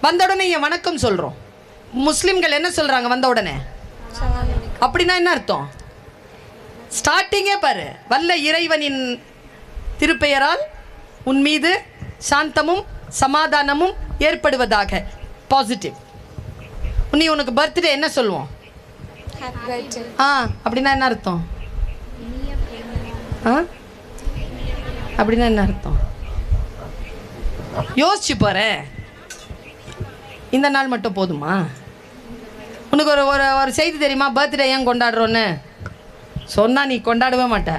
வந்த உடனே என் வணக்கம் சொல்கிறோம் முஸ்லீம்கள் என்ன சொல்கிறாங்க வந்த உடனே? அப்படின்னா என்ன அர்த்தம்? ஸ்டார்டிங்கே பாரு. வல்ல இறைவனின் திருப்பெயரால் உன் மீது சாந்தமும் சமாதானமும் ஏற்படுவதாக. பாசிட்டிவ் நீ உனக்கு பர்த்டே என்ன சொல்லுவோம்? ஆ அப்படின்னா என்ன அர்த்தம்? ஆ? அப்படின்னா என்ன அர்த்தம்? யோசிச்சு போகிறேன் இந்த நாள் மட்டும் போதுமா? உனக்கு ஒரு ஒரு ஒரு செய்தி தெரியுமா? பர்த்டே ஏன் கொண்டாடுறோன்னு? சொன்னால் நீ கொண்டாடவே மாட்ட.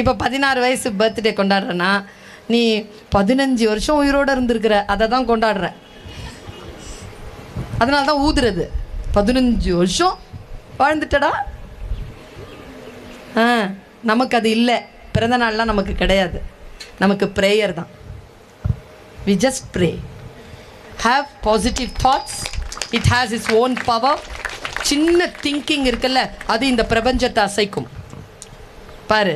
இப்போ பதினாறு வயசு பர்த்டே கொண்டாடுறேன்னா நீ பதினஞ்சு வருஷம் உயிரோடு இருந்திருக்கிற. அதை தான் கொண்டாடுற. அதனால தான் ஊதுறது. பதினஞ்சு வருஷம் வாழ்ந்துட்டடா. ஆ நமக்கு அது இல்லை. பிறந்த நாள்லாம் நமக்கு கிடையாது. நமக்கு ப்ரேயர் தான். We just pray have positive thoughts it has its own power சின்ன திங்கிங் இருக்குல்ல அது இந்த பிரபஞ்சத்தை அசைக்கும். பாரு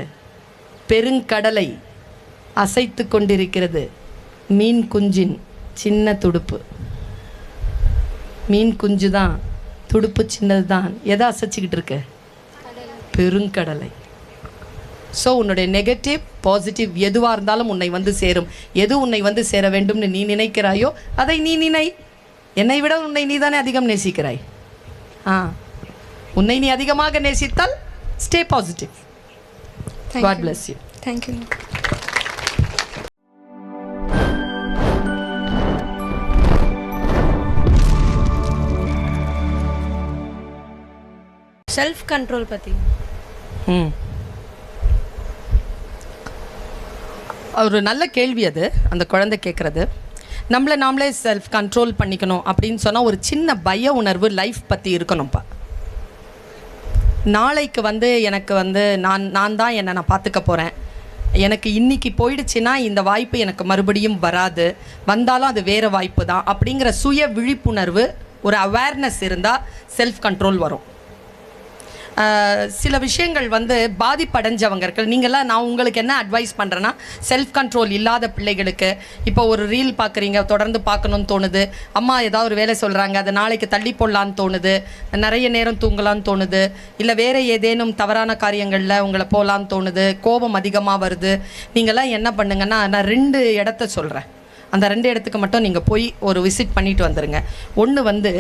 பெருங்கடலை அசைத்து கொண்டிருக்கிறது. மீன் குஞ்சின் சின்ன துடுப்பு. மீன் குஞ்சு தான் துடுப்பு சின்னது தான் எதை அசைச்சிக்கிட்டு இருக்கு? பெருங்கடலை. ஸோ உன்னுடைய நெகட்டிவ் பாசிட்டிவ் எதுவாக இருந்தாலும் உன்னை வந்து சேரும். எது உன்னை வந்து சேர வேண்டும்னு நீ நினைக்கிறாயோ அதை நீ நினை. என்னை விட உன்னை நீ தானே அதிகம் நேசிக்கிறாய். ஆ. உன்னை நீ அதிகமாக நேசித்தால் stay positive God bless you thank you self control பற்றி ம். ஒரு நல்ல கேள்வி அது அந்த குழந்தை கேட்குறது நம்மளை நாமளே செல்ஃப் கண்ட்ரோல் பண்ணிக்கணும் அப்படின்னு சொன்னால் ஒரு சின்ன பய உணர்வு லைஃப் பற்றி இருக்கணும்ப்பா. நாளைக்கு வந்து எனக்கு வந்து நான் நான் தான் என்னை நான் பார்த்துக்க போகிறேன் எனக்கு இன்றைக்கி போயிடுச்சுன்னா இந்த வாய்ப்பு எனக்கு மறுபடியும் வராது. வந்தாலும் அது வேறு வாய்ப்பு தான் அப்படிங்கிற சுய விழிப்புணர்வு ஒரு அவேர்னஸ் இருந்தால் செல்ஃப் கண்ட்ரோல் வரும். சில விஷயங்கள் வந்து பாதிப்படைஞ்சவங்க இருக்கு நீங்கள்லாம் நான் உங்களுக்கு என்ன அட்வைஸ் பண்ணுறேன்னா செல்ஃப் கண்ட்ரோல் இல்லாத பிள்ளைகளுக்கு இப்போ ஒரு ரீல் பார்க்குறீங்க தொடர்ந்து பார்க்கணும்னு தோணுது. அம்மா ஏதாவது ஒரு வேலை சொல்கிறாங்க அதை நாளைக்கு தள்ளி போடலான்னு தோணுது. நிறைய நேரம் தூங்கலான்னு தோணுது. இல்லை வேறு ஏதேனும் தவறான காரியங்களில் உங்களை போகலான்னு தோணுது. கோபம் அதிகமாக வருது. நீங்கள்லாம் என்ன பண்ணுங்கன்னா நான் ரெண்டு இடத்த சொல்கிறேன் அந்த ரெண்டு இடத்துக்கு மட்டும் நீங்கள் போய் ஒரு விசிட் பண்ணிட்டு வந்துடுங்க ஒன்று வந்து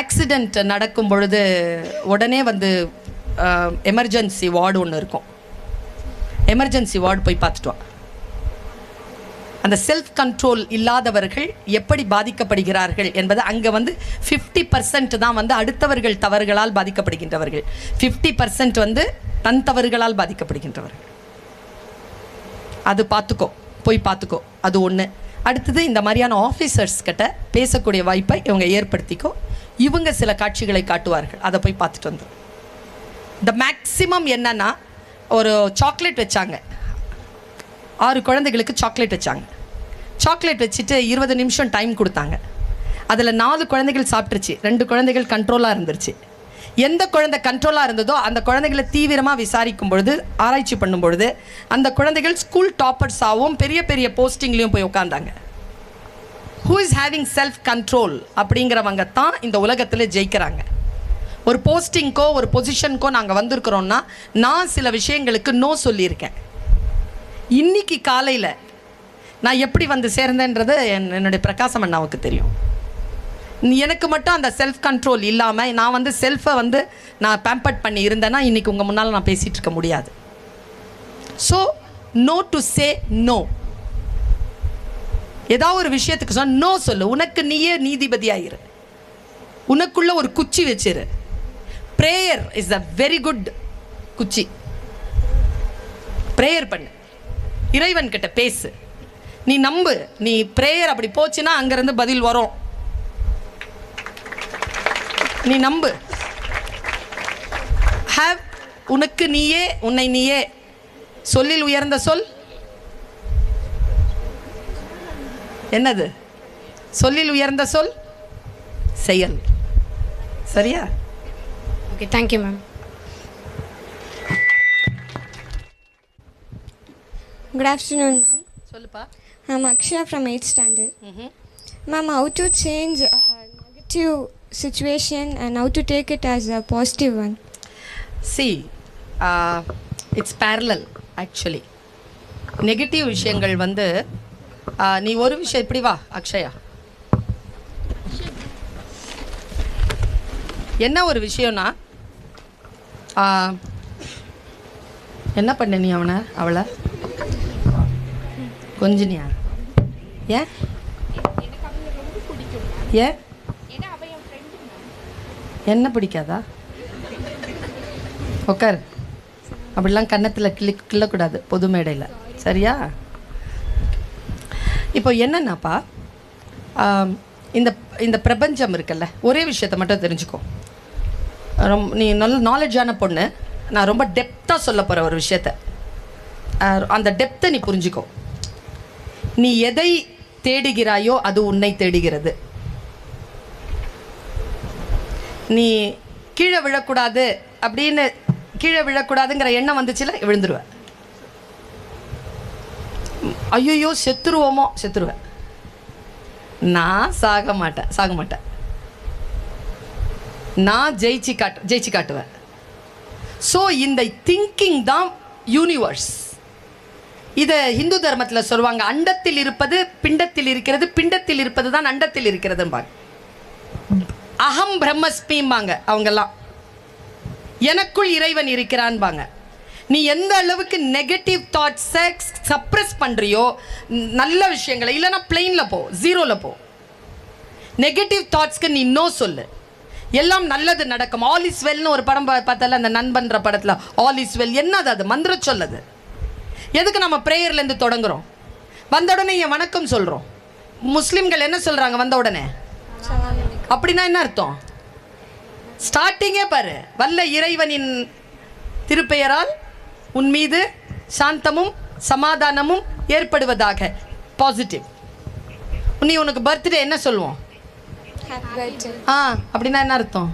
ஆக்சிடெண்ட் நடக்கும் பொழுது உடனே வந்து எமர்ஜென்சி வார்டு ஒன்று இருக்கும். எமர்ஜென்சி வார்டு போய் பார்த்துட்டோம் அந்த செல்ஃப் கண்ட்ரோல் இல்லாதவர்கள் எப்படி பாதிக்கப்படுகிறார்கள் என்பது அங்கே வந்து ஃபிஃப்டி பர்சன்ட் தான் வந்து அடுத்தவர்கள் தவறுகளால் பாதிக்கப்படுகின்றவர்கள். ஃபிஃப்டி பர்சன்ட் வந்து தன் தவறுகளால் பாதிக்கப்படுகின்றவர்கள். அது பார்த்துக்கோ போய் பார்த்துக்கோ. அது ஒன்று அடுத்தது இந்த மாதிரியான ஆஃபீஸர்ஸ் கிட்ட பேசக்கூடிய வாய்ப்பை இவங்க ஏற்படுத்திக்கோ. இவங்க சில காட்சிகளை காட்டுவார்கள். அதை போய் பார்த்துட்டு வந்துடும் இந்த மேக்ஸிமம் என்னன்னா ஒரு சாக்லேட் வச்சாங்க. ஆறு குழந்தைகளுக்கு சாக்லேட் வச்சாங்க. சாக்லேட் வச்சுட்டு இருபது நிமிஷம் டைம் கொடுத்தாங்க. அதில் நாலு குழந்தைகள் சாப்பிட்டுருச்சு. ரெண்டு குழந்தைகள் கண்ட்ரோலாக இருந்துருச்சு. எந்த குழந்தை கண்ட்ரோலாக இருந்ததோ அந்த குழந்தைகளை தீவிரமாக விசாரிக்கும் பொழுது ஆராய்ச்சி பண்ணும் பொழுது அந்த குழந்தைகள் ஸ்கூல் டாப்பர்ஸாகவும் பெரிய பெரிய போஸ்டிங்லேயும் போய் உட்காந்தாங்க who is having self control அப்படிங்கிறவங்க தான் இந்த உலகத்தில் ஜெயிக்கிறாங்க. ஒரு போஸ்டிங்க்கோ ஒரு பொசிஷனுக்கோ நாங்கள் வந்திருக்கிறோம்னா நான் சில விஷயங்களுக்கு நோ சொல்லியிருக்கேன். இன்னைக்கு காலையில் நான் எப்படி வந்து சேர்ந்தேன்றது என் என்னுடைய பிரகாசம் அண்ணாவுக்கு தெரியும். எனக்கு மட்டும் அந்த செல்ஃப் கண்ட்ரோல் இல்லாமல் நான் வந்து செல்ஃபை வந்து நான் பேம்பர்ட் பண்ணி இருந்தேன்னா இன்றைக்கி உங்கள் முன்னால் நான் பேசிகிட்டு இருக்க முடியாது. So know to say no ஏதாவது ஒரு விஷயத்துக்கு சொன்ன நோ சொல்லு. உனக்கு நீயே நீதிபதியாயிரு. உனக்குள்ள ஒரு குச்சி வச்சிரு. Prayer is a very good குச்சி. ப்ரேயர் பண்ணு. இறைவன் கிட்ட பேசு. நீ நம்பு. நீ ப்ரேயர் அப்படி போச்சுன்னா அங்கேருந்து பதில் வரும். நீ நம்பு. ஹேவ் உனக்கு நீயே உன்னை நீயே. சொல்லில் உயர்ந்த சொல். என்னது? சொல்லில் உயர்ந்த சொல்? செயல். சரியா? Okay thank you ma'am Good afternoon, ma'am. சொல்லுப்பா. From 8th standard. ம்ஹும். Ma'am, how to change a negative situation and how to take it as a positive one? See it's parallel actually negative விஷயங்கள் வந்து uh, நீ ஒரு விஷயம் இப்படி வா அக்ஷயா. என்ன ஒரு விஷயம்னா uh, என்ன பண்ண நீ அவனை அவளை? கொஞ்சினியா? ஏன்? ஏன்? என்ன பிடிக்காதா? உக்கார். அப்படிலாம் கன்னத்தில் கிளி கிள்ளக்கூடாது பொது மேடையில். சரியா? இப்போ என்னன்னாப்பா இந்த இந்த பிரபஞ்சம் இருக்குல்ல ஒரே விஷயத்தை மட்டும் தெரிஞ்சுக்கோ. ரொம்ப நீ நல்ல நாலேஜான பொண்ணு நான் ரொம்ப டெப்த்தாக சொல்ல போகிற ஒரு விஷயத்த. அந்த டெப்த்தை நீ புரிஞ்சுக்கோ. நீ எதை தேடுகிறாயோ அது உன்னை தேடுகிறது. நீ கீழே விழக்கூடாது அப்படின்னு கீழே விழக்கூடாதுங்கிற எண்ணம் வந்துச்சுல விழுந்துருவ. ஐயோ செத்துருவோமோ செத்துருவேன் நான் சாக மாட்டேன் சாக மாட்டேன். நான் ஜெயிச்சு காட்டு ஜெயிச்சு காட்டுவேன். ஸோ இந்த திங்கிங் தான் யூனிவர்ஸ் இதை ஹிந்து தர்மத்தில் சொல்லுவாங்க அண்டத்தில் இருப்பது பிண்டத்தில் இருக்கிறது பிண்டத்தில் இருப்பது தான் அண்டத்தில் இருக்கிறதும்பாங்க. அகம் பிரம்மஸ்மிம்பாங்க அவங்கெல்லாம். எனக்குள் இறைவன் இருக்கிறான்பாங்க. நீ எந்த அளவுக்கு நெகட்டிவ் தாட்ஸை சப்ரஸ் பண்ணுறியோ நல்ல விஷயங்களை இல்லைன்னா பிளெயினில் போ ஜீரோவில் போ. நெகட்டிவ் தாட்ஸ்க்கு நீ நோ சொல்லு. எல்லாம் நல்லது நடக்கும். ஆல் இஸ் வெல்னு ஒரு படம் பார்த்தால அந்த நண்பன்ற படத்தில் ஆல் இஸ் வெல் என்னது அது? மந்திர சொல்லது. எதுக்கு நம்ம ப்ரேயர்லேருந்து தொடங்குறோம்? வந்த உடனே என் வணக்கம் சொல்கிறோம் முஸ்லீம்கள் என்ன சொல்கிறாங்க வந்த உடனே? அப்படின்னா என்ன அர்த்தம்? ஸ்டார்டிங்கே பாரு. வல்ல இறைவனின் திருப்பெயரால் உன் மீது சாந்தமும் சமாதானமும் ஏற்படுவதாக. பாசிட்டிவ் நீ உனக்கு பர்த்டே என்ன சொல்லுவோம்? ஆ அப்படின்னா என்ன அர்த்தம்?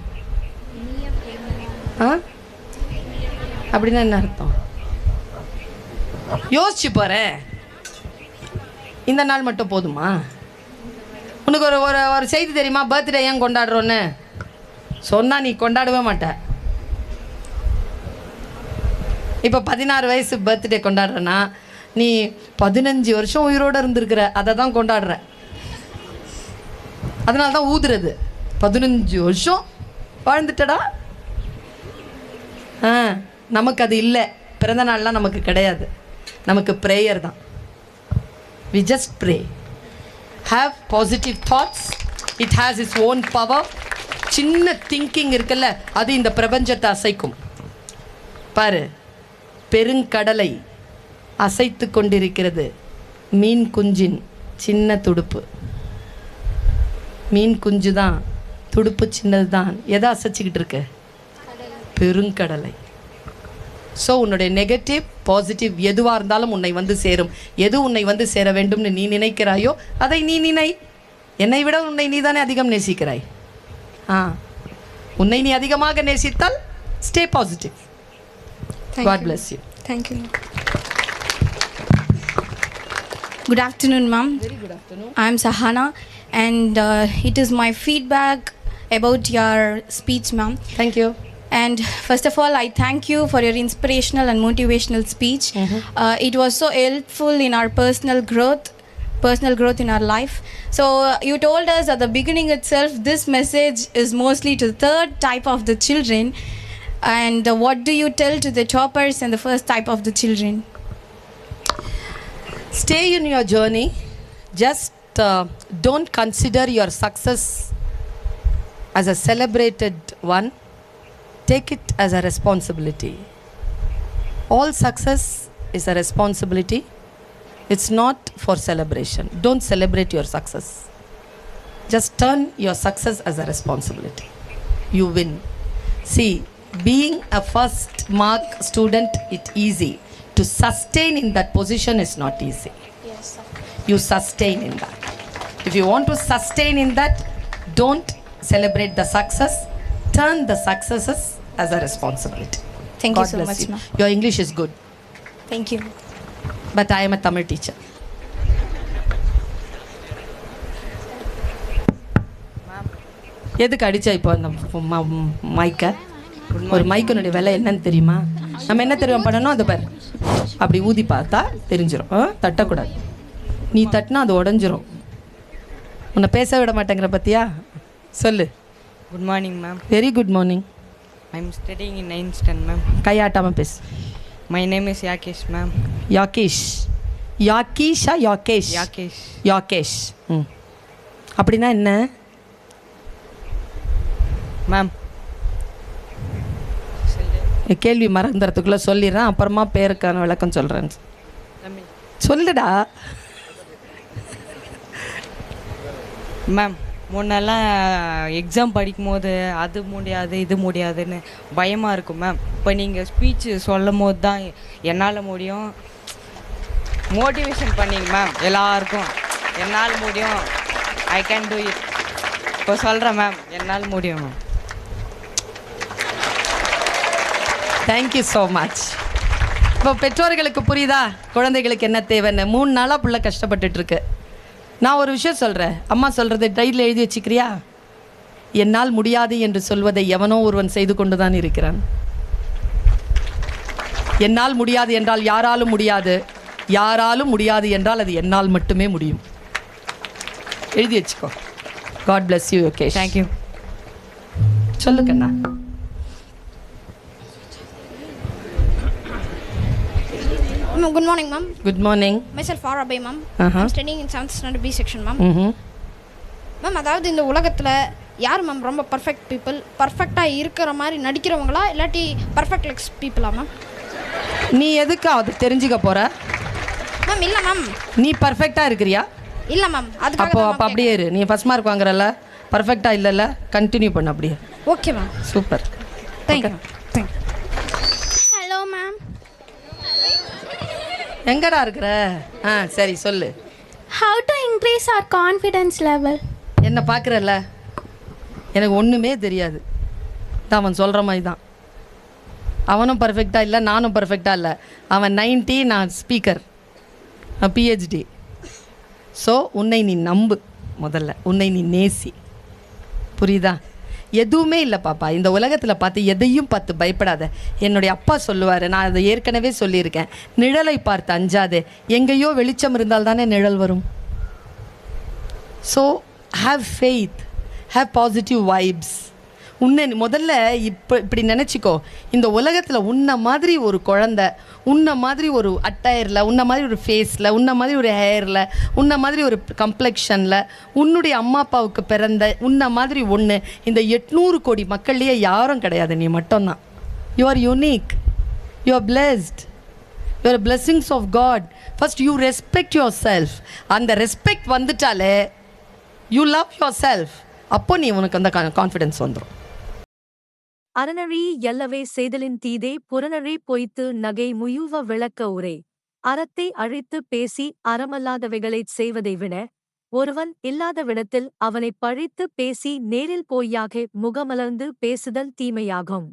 ஆ? அப்படின்னா என்ன அர்த்தம்? யோசிச்சு போகிறேன் இந்த நாள் மட்டும் போதுமா? உனக்கு ஒரு ஒரு ஒரு செய்தி தெரியுமா? பர்த்டே ஏன் கொண்டாடுறோன்னு? சொன்னால் நீ கொண்டாடவே மாட்ட. இப்போ பதினாறு வயசு பர்த்டே கொண்டாடுறேன்னா நீ பதினஞ்சு வருஷம் உயிரோடு இருந்திருக்கிற அதை தான் கொண்டாடுற. அதனால தான் ஊதுறது. பதினஞ்சு வருஷம் வாழ்ந்துட்டடா. ஆ நமக்கு அது இல்லை. பிறந்த நாள்லாம் நமக்கு கிடையாது. நமக்கு ப்ரேயர் தான். We just pray have positive thoughts it has its own power சின்ன திங்கிங் இருக்குல்ல அது இந்த பிரபஞ்சத்தை அசைக்கும். பாரு பெருங்கடலை அசைத்து கொண்டிருக்கிறது. மீன் குஞ்சின் சின்ன துடுப்பு. மீன் குஞ்சு தான் துடுப்பு சின்னது தான். எதை அசைச்சிக்கிட்டு இருக்கு? பெருங்கடலை. ஸோ உன்னுடைய நெகட்டிவ் பாசிட்டிவ் எதுவாக இருந்தாலும் உன்னை வந்து சேரும் எது உன்னை வந்து சேர வேண்டும்னு நீ நினைக்கிறாயோ அதை நீ நினை என்னை விட உன்னை நீ தானே அதிகம் நேசிக்கிறாய் ஆ உன்னை நீ அதிகமாக நேசித்தால் stay positive Thank God you. bless you Thank you. Good afternoon, ma'am. Very good afternoon I'm Sahana, and uh, it is my feedback about your speech, ma'am. Thank you And first of all, I thank you for your inspirational and motivational speech. Uh, it was so helpful in our personal growth, personal growth in our life. So uh, you told us at the beginning itself, this message is mostly to the third type of the children. And uh, what do you tell to the toppers and the first type of the children? stay in your journey just uh, don't consider your success as a celebrated one take it as a responsibility. All success is a responsibility. It's not for celebration. Don't celebrate your success. Just turn your success as a responsibility. You win. See being a first mark student it's easy. To sustain in that position is not easy. Yes, sir. you sustain in that. If you want to sustain in that don't celebrate the success. Turn the successes as a responsibility. Thank you God so bless much, you. ma'am. your english is good. Thank you. But I am a Tamil teacher எதுக்கு அடிச்சா இப்போ அந்த மைக்கை ஒரு மைக்கினுடைய விலை என்னன்னு தெரியுமா? நம்ம என்ன தெரியும் பண்ணணும்? அதை பாரு. அப்படி ஊதி பார்த்தா தெரிஞ்சிடும்? தட்டக்கூடாது. நீ தட்டினா அது உடஞ்சிரும். உன்னை பேச விட மாட்டேங்கிற பத்தியா? சொல்லு. Good morning, ma'am. Very good morning I'm studying in 9th standard, ma'am. கையாட்டாமல் பேசு My name is Yakesh, ma'am. Yagesh யாக்கீஷா Yagesh Yakesh. Yagesh ம் அப்படின்னா என்ன? Ma'am. கேள்வி மறந்துறதுக்குள்ளே சொல்லிடுறேன். அப்புறமா பேருக்கான விளக்கம் சொல்கிறேன். சொல்லுடா. மேம் முன்னெல்லாம் எக்ஸாம் படிக்கும் போது அது முடியாது இது முடியாதுன்னு பயமாக இருக்கும் மேம் இப்போ நீங்கள் ஸ்பீச் சொல்லும் போது தான் என்னால் முடியும். மோட்டிவேஷன் பண்ணிங்க மேம் எல்லாருக்கும். என்னால் முடியும். ஐ கேன் டூ இட் இப்போ சொல்கிறேன் மேம் என்னால் முடியும் மேம் தேங்க்யூ ஸோ மச் இப்போ பெற்றோர்களுக்கு புரியுதா? குழந்தைகளுக்கு என்ன தேவைன்னு? மூணு நாளாக புள்ள கஷ்டப்பட்டுட்ருக்கு நான் ஒரு விஷயம் சொல்கிறேன் அம்மா சொல்கிறத டைரியில் எழுதி வச்சுக்கிறியா? என்னால் முடியாது என்று சொல்வதை எவனோ ஒருவன் செய்து கொண்டு தான் இருக்கிறான். என்னால் முடியாது என்றால் யாராலும் முடியாது. யாராலும் முடியாது என்றால் அது என்னால் மட்டுமே முடியும். எழுதி வச்சுக்கோ. God bless you okay thank you சொல்லு Ma'am, good morning, ma'am. Good morning Myself Arabai, ma'am. Uh-huh. I'm studying in 7th standard B section, ma'am. Ma'am அதாவது இந்த உலகத்தில் யார் மேம் ரொம்ப பர்ஃபெக்ட் பீப்புள் பர்ஃபெக்டாக இருக்கிற மாதிரி நடிக்கிறவங்களா இல்லாட்டி பர்ஃபெக்ட் லெக்ஸ் பீப்புளா மேம் நீ எதுக்கு அது தெரிஞ்சுக்க போற? மேம் இல்லை மேம் நீ பர்ஃபெக்டா இருக்கிறியா? இல்லை மேம் அதுக்காக அப்போ அப்போ அப்படியே இரு. நீ ஃபர்ஸ்ட் மார்க் வாங்குறல பர்ஃபெக்டா இல்லைல்ல. கண்டினியூ பண்ணு அப்படியே. Okay ma'am super thank you ma'am thank you Hello, ma'am. எங்கடா இருக்கிற? ஆ சரி சொல்லு. How to increase our confidence level? என்ன பார்க்குறல்ல? எனக்கு ஒன்றுமே தெரியாது. தான் அவன் சொல்கிற மாதிரி தான். அவனும் பர்ஃபெக்டாக இல்லை நானும் பர்ஃபெக்டாக இல்லை. அவன் 90 நான் ஸ்பீக்கர் நான் பிஹெச்டி ஸோ உன்னை நீ நம்பு முதல்ல. உன்னை நீ நேசி. புரியுதா? எதுவுமே இல்லை பாப்பா. இந்த உலகத்தில் பார்த்து எதையும் பார்த்து பயப்படாத. என்னுடைய அப்பா சொல்லுவார் நான் அதை ஏற்கனவே சொல்லியிருக்கேன். நிழலை பார்த்து அஞ்சாதே. எங்கேயோ வெளிச்சம் இருந்தால் தானே நிழல் வரும். So have faith have positive vibes உன்னை முதல்ல இப்போ இப்படி நினச்சிக்கோ. இந்த உலகத்தில் உன்ன மாதிரி ஒரு குழந்த உன்ன மாதிரி ஒரு அட்டையரில் உன்ன மாதிரி ஒரு ஃபேஸில் உன்ன மாதிரி ஒரு ஹேரில் உன்ன மாதிரி ஒரு கம்ப்ளெக்ஷனில் உன்னுடைய அம்மா அப்பாவுக்கு பிறந்த உன்ன மாதிரி ஒன்று இந்த எட்நூறு கோடி மக்கள்லேயே யாரும் கிடையாது. நீ மட்டும்தான். You are unique you are blessed are blessings of God first you respect yourself அந்த ரெஸ்பெக்ட் வந்துட்டாலே யூ லவ் யுவர் செல்ஃப் அப்போ நீ உனக்கு அந்த கான்ஃபிடென்ஸ் வந்துடும் அறநழி எல்லவே செய்தலின் தீதே புறநழி பொய்த்து நகை முயுவ விளக்க உரை. அறத்தை அழித்து பேசி அறமல்லாதவைகளைச் செய்வதை விட ஒருவன் இல்லாத விடத்தில் அவனைப் பழித்து பேசி நேரில் போய்யாக முகமலர்ந்து பேசுதல் தீமையாகும்.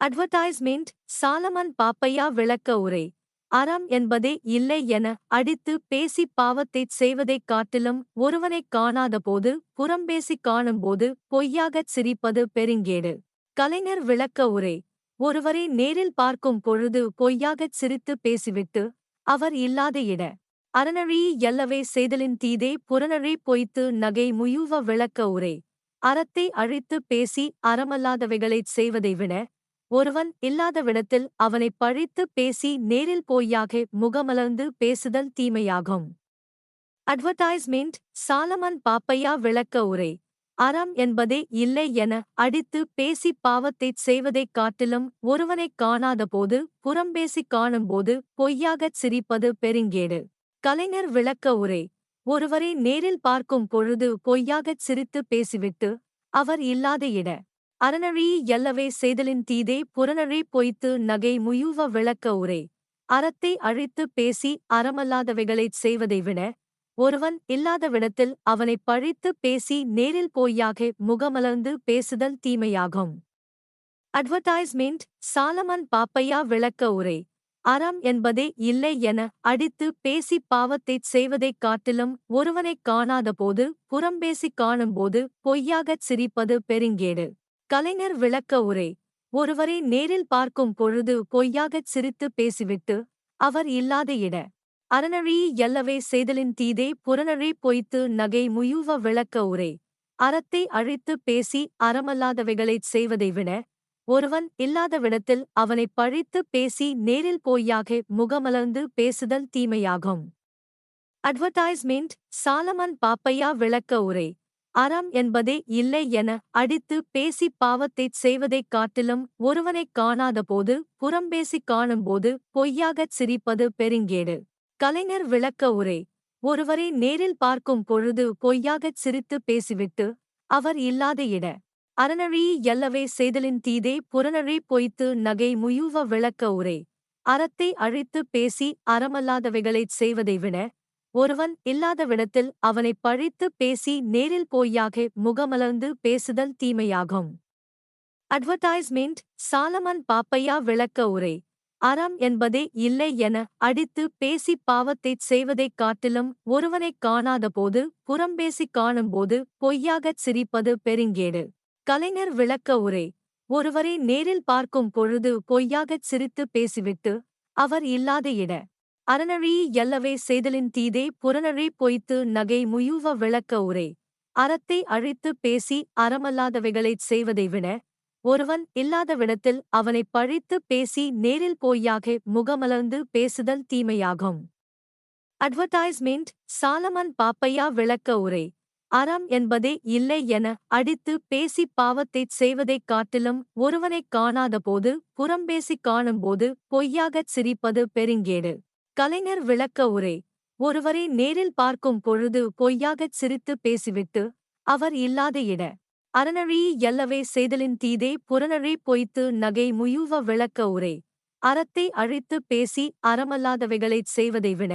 அட்வர்டைஸ்மெண்ட் சாலமன் பாப்பையா விளக்க உரை. அறம் என்பதே இல்லை என அடித்து பேசி பாவத்தைச் செய்வதைக் காட்டிலும் ஒருவனைக் காணாதபோது புறம்பேசிக் காணும்போது பொய்யாகச் சிரிப்பது பெருங்கேடு. கலைஞர் விளக்க உரை. ஒருவரை நேரில் பார்க்கும் பொழுது பொய்யாகச் சிரித்து பேசிவிட்டு அவர் இல்லாத இட. அறநழி எல்லவே செய்தலின் தீதே புறநழி பொய்த்து நகை முயுவ விளக்க உரை. அறத்தை அழித்து பேசி அறமல்லாதவைகளைச் செய்வதை விட ஒருவன் இல்லாத விடத்தில் அவனைப் பழித்து பேசி நேரில் போய்யாக முகமலர்ந்து பேசுதல் தீமையாகும். அட்வர்டைஸ்மெண்ட் சாலமன் பாப்பையா விளக்க உரை. அறம் என்பதே இல்லை என அடித்து பேசி பாவத்தைச் செய்வதைக் காட்டிலும் ஒருவனைக் காணாதபோது புறம்பேசிக் காணும்போது பொய்யாகச் சிரிப்பது பெருங்கேடு. கலைஞர் விளக்க உரை. ஒருவரை நேரில் பார்க்கும் பொழுது பொய்யாகச் சிரித்து பேசிவிட்டு அவர் இல்லாத இட. அறநழி எல்லவே செய்தலின் தீதே புறநழி பொய்த்து நகை முயுவ விளக்க உரை. அறத்தை அழித்து பேசி அறமல்லாதவைகளைச் செய்வதை விட ஒருவன் இல்லாத விடத்தில் அவனைப் பழித்து பேசி நேரில் போய்யாக முகமலர்ந்து பேசுதல் தீமையாகும். அட்வர்டைஸ்மெண்ட் சாலமன் பாப்பையா விளக்க உரை. அறம் என்பதே இல்லை என அடித்து பேசி பாவத்தைச் செய்வதைக் காட்டிலும் ஒருவனைக் காணாதபோது புறம்பேசிக் காணும்போது பொய்யாகச் சிரிப்பது பெருங்கேடு. கலைஞர் விளக்க உரை. ஒருவரை நேரில் பார்க்கும் பொழுது பொய்யாகச் சிரித்து பேசிவிட்டு அவர் இல்லாத இட. அறநழி எல்லவே செய்தலின் தீதே புறநழி பொய்த்து நகை முயுவ விளக்க உரை. அறத்தை அழித்து பேசி அறமல்லாதவைகளைச் செய்வதை விட ஒருவன் இல்லாதவிடத்தில் அவனைப் பழித்து பேசி நேரில் போய்யாக முகமலர்ந்து பேசுதல் தீமையாகும். அட்வர்டைஸ்மெண்ட் சாலமன் பாப்பையா விளக்க உரை. அறம் என்பதே இல்லை என அடித்து பேசி பாவத்தைச் செய்வதைக் காட்டிலும் ஒருவனைக் காணாதபோது புறம்பேசிக் காணும்போது பொய்யாகச் சிரிப்பது பெருங்கேடு. கலைஞர் விளக்க உரை. ஒருவரை நேரில் பார்க்கும் பொழுது பொய்யாகச் சிரித்து பேசிவிட்டு அவர் இல்லாத இட. அறநழி எல்லவே செய்தலின் தீதே புறநழி பொய்த்து நகை முயுவ விளக்க உரை. அறத்தை அழித்து பேசி அறமல்லாதவைகளைச் செய்வதை விட ஒருவன் இல்லாதவிடத்தில் அவனைப் பழித்து பேசி நேரில் பொய்யாக முகமலர்ந்து பேசுதல் தீமையாகும். அட்வர்டைஸ்மெண்ட் சாலமன் பாப்பையா விளக்க உரை. அறம் என்பதே இல்லை என அடித்து பேசி பாவத்தைச் செய்வதைக் காட்டிலும் ஒருவனைக் காணாதபோது புறம்பேசிக் காணும்போது பொய்யாகச் சிரிப்பது பெருங்கேடு. கலைஞர் விளக்க உரை. ஒருவரை நேரில் பார்க்கும் பொழுது பொய்யாகச் சிரித்து பேசிவிட்டு அவர் இல்லாத இட. அறநழி எல்லவே செய்தலின் தீதே புறநழி பொய்த்து நகை முயுவ விளக்க உரை. அறத்தை அழித்து பேசி அறமல்லாதவைகளைச் செய்வதை விட ஒருவன் இல்லாதவிடத்தில் அவனைப் பழித்து பேசி நேரில் போய்யாக முகமலர்ந்து பேசுதல் தீமையாகும். அட்வர்டைஸ்மெண்ட் சாலமன் பாப்பையா விளக்க உரை. அறம் என்பதே இல்லை என அடித்து பேசி பாவத்தைச் செய்வதைக் காட்டிலும் ஒருவனைக் காணாதபோது புறம்பேசிக் காணும்போது பொய்யாகச் சிரிப்பது பெருங்கேடு. கலைஞர் விளக்க உரை. ஒருவரை நேரில் பார்க்கும் பொழுது பொய்யாகச் சிரித்து பேசிவிட்டு அவர் இல்லாத இட அறநழி எல்லவே செய்தலின் தீதே புறநழி பொய்த்து நகை முயுவ விளக்க உரை. அறத்தை அழித்து பேசி அறமல்லாதவைகளைச் செய்வதை விட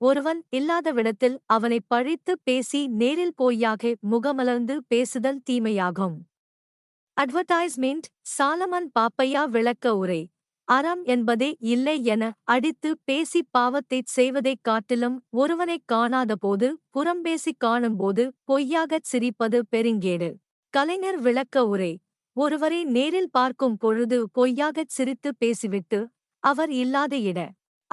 ஒருவன் இல்லாதவிடத்தில் அவனைப் பழித்து பேசி நேரில் போய்யாக முகமலர்ந்து பேசுதல் தீமையாகும். அட்வர்டைஸ்மெண்ட் சாலமன் பாப்பையா விளக்க உரை. அறம் என்பதே இல்லை என அடித்து பேசி பாவத்தைச் செய்வதைக் காட்டிலும் ஒருவனைக் காணாதபோது புறம்பேசிக் காணும்போது பொய்யாகச் சிரிப்பது பெருங்கேடு. கலைஞர் விளக்க உரை. ஒருவரை நேரில் பார்க்கும் பொழுது பொய்யாகச் சிரித்து பேசிவிட்டு அவர் இல்லாத இட.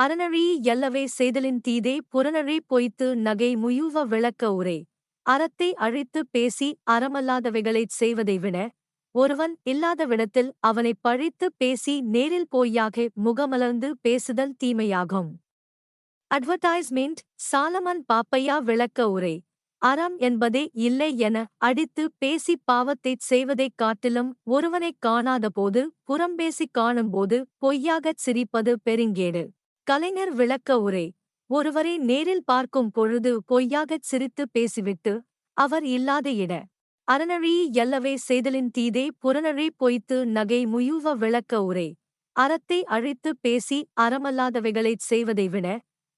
அறநழி எல்லவே செய்தலின் தீதே புறநழி பொய்த்து நகை முயுவ விளக்க உரை. அறத்தை அழித்து பேசி அறமல்லாதவைகளைச் செய்வதை விட ஒருவன் இல்லாதவிடத்தில் அவனைப் பழித்து பேசி நேரில் பொய்யாக முகமலர்ந்து பேசுதல் தீமையாகும். அட்வர்டைஸ்மெண்ட் சாலமன் பாப்பையா விளக்க உரை. அறம் என்பதே இல்லை என அடித்து பேசி பாவத்தைச் செய்வதைக் காட்டிலும் ஒருவனைக் காணாதபோது புறம்பேசிக் காணும்போது பொய்யாகச் சிரிப்பது பெருங்கேடு. கலைஞர் விளக்க உரை. ஒருவரை நேரில் பார்க்கும் பொழுது பொய்யாகச் சிரித்து பேசிவிட்டு அவர் இல்லாத இட. அறநழி எல்லவே செய்தலின் தீதே புறநழி பொய்த்து நகை முயுவ விளக்க உரை. அறத்தை அழித்து பேசி அறமல்லாதவைகளைச் செய்வதை விட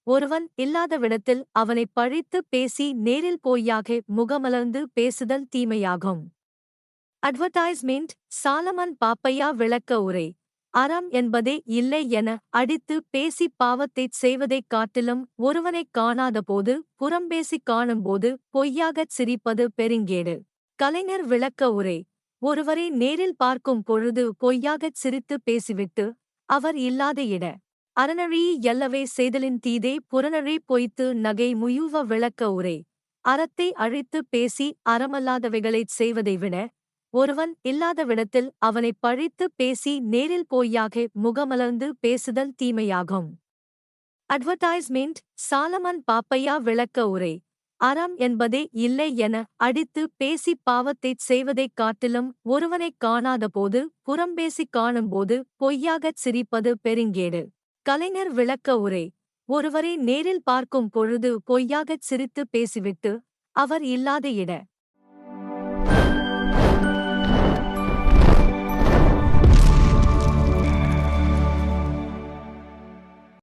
ஒருவன் இல்லாதவிடத்தில் அவனைப் பழித்து பேசி நேரில் போய்யாக முகமலர்ந்து பேசுதல் தீமையாகும். அட்வர்டைஸ்மெண்ட் சாலமன் பாப்பையா விளக்க உரை. அறம் என்பதே இல்லை என அடித்து பேசி பாவத்தைச் செய்வதைக் காட்டிலும் ஒருவனைக் காணாதபோது புறம்பேசிக் காணும்போது பொய்யாகச் சிரிப்பது பெருங்கேடு. கலைஞர் விளக்க உரை. ஒருவரை நேரில் பார்க்கும் பொழுது பொய்யாகச் சிரித்து பேசிவிட்டு அவர் இல்லாத இட. அரணழி எல்லவே செய்தலின் தீதே புறநழி பொய்த்து நகை முயுவ விளக்க உரை. அறத்தை அழித்து பேசி அறமல்லாதவைகளைச் செய்வதை விட ஒருவன் இல்லாதவிடத்தில் அவனைப் பழித்து பேசி நேரில் போய்யாக முகமலர்ந்து பேசுதல் தீமையாகும். அட்வர்டைஸ்மெண்ட் சாலமன் பாப்பையா விளக்க உரை. அறம் என்பதே இல்லை என அடித்து பேசி பாவத்தைச் செய்வதைக் காட்டிலும் ஒருவனைக் காணாதபோது புறம்பேசிக் காணும்போது பொய்யாகச் சிரிப்பது பெருங்கேடு. கலைஞர் விளக்க உரை. ஒருவரை நேரில் பார்க்கும் பொழுது பொய்யாகச் சிரித்து பேசிவிட்டு அவர் இல்லாத இட